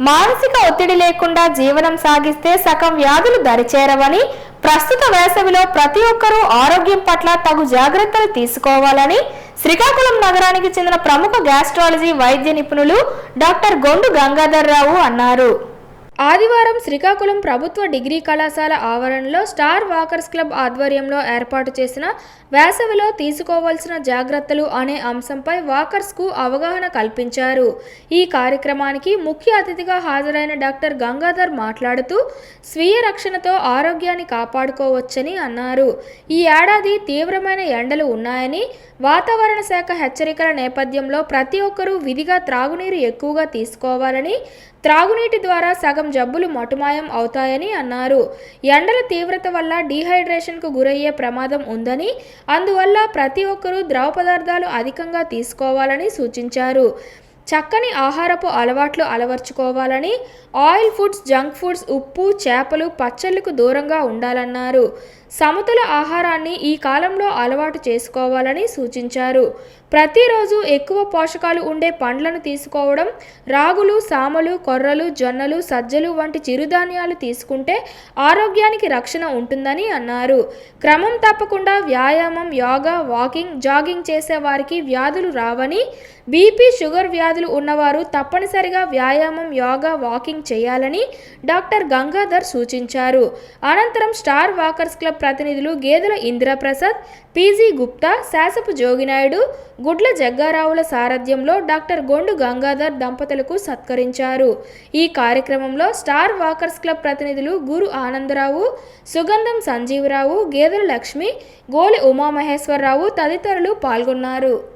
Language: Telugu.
మానసిక ఒత్తిడి లేకుండా జీవనం సాగిస్తే సగం వ్యాధులు దరిచేరవని ప్రస్తుత వేసవిలో ప్రతి ఒక్కరూ ఆరోగ్యం పట్ల తగు జాగ్రత్తలు తీసుకోవాలని శ్రీకాకుళం నగరానికి చెందిన ప్రముఖ గ్యాస్ట్రాలజీ వైద్య నిపుణులు డాక్టర్ గొండు గంగాధర్ రావు అన్నారు. ఆదివారం శ్రీకాకుళం ప్రభుత్వ డిగ్రీ కళాశాల ఆవరణలో స్టార్ వాకర్స్ క్లబ్ ఆధ్వర్యంలో ఏర్పాటు చేసిన వేసవిలో తీసుకోవాల్సిన జాగ్రత్తలు అనే అంశంపై వాకర్స్కు అవగాహన కల్పించారు. ఈ కార్యక్రమానికి ముఖ్య అతిథిగా హాజరైన డాక్టర్ గంగాధర్ మాట్లాడుతూ స్వీయ రక్షణతో ఆరోగ్యాన్ని కాపాడుకోవచ్చని అన్నారు. ఈ ఏడాది తీవ్రమైన ఎండలు ఉన్నాయని వాతావరణ శాఖ హెచ్చరికల నేపథ్యంలో ప్రతి ఒక్కరూ విధిగా త్రాగునీరు ఎక్కువగా తీసుకోవాలని త్రాగునీటి ద్వారా సగం జబ్బులు మటుమాయం అవుతాయని అన్నారు. ఎండల తీవ్రత వల్ల డీహైడ్రేషన్కు గురయ్యే ప్రమాదం ఉందని అందువల్ల ప్రతి ఒక్కరూ ద్రవ పదార్థాలు అధికంగా తీసుకోవాలని సూచించారు. చక్కని ఆహారపు అలవాట్లు అలవర్చుకోవాలని ఆయిల్ ఫుడ్స్ జంక్ ఫుడ్స్ ఉప్పు చేపలు పచ్చళ్ళకు దూరంగా ఉండాలన్నారు. సమతుల ఆహారాన్ని ఈ కాలంలో అలవాటు చేసుకోవాలని సూచించారు. ప్రతిరోజు ఎక్కువ పోషకాలు ఉండే పండ్లను తీసుకోవడం రాగులు సామలు కొర్రలు జొన్నలు సజ్జలు వంటి చిరుధాన్యాలు తీసుకుంటే ఆరోగ్యానికి రక్షణ ఉంటుందని అన్నారు. క్రమం తప్పకుండా వ్యాయామం యోగా వాకింగ్ జాగింగ్ చేసే వారికి వ్యాధులు రావని బీపీ షుగర్ వ్యాధులు ఉన్నవారు తప్పనిసరిగా వ్యాయామం యోగా వాకింగ్ చేయాలని డాక్టర్ గంగాధర్ సూచించారు. అనంతరం స్టార్ వాకర్స్ క్లబ్ ప్రతినిధులు గేదెల ఇందిరాప్రసాద్ పీజీ గుప్తా శాసపు జోగినాయుడు గుడ్ల జగ్గారావుల సారథ్యంలో డాక్టర్ గొండు గంగాధర్ దంపతులకు సత్కరించారు. ఈ కార్యక్రమంలో స్టార్ వాకర్స్ క్లబ్ ప్రతినిధులు గురు ఆనందరావు సుగంధం సంజీవరావు గేదెల లక్ష్మి గోలి ఉమామహేశ్వరరావు తదితరులు పాల్గొన్నారు.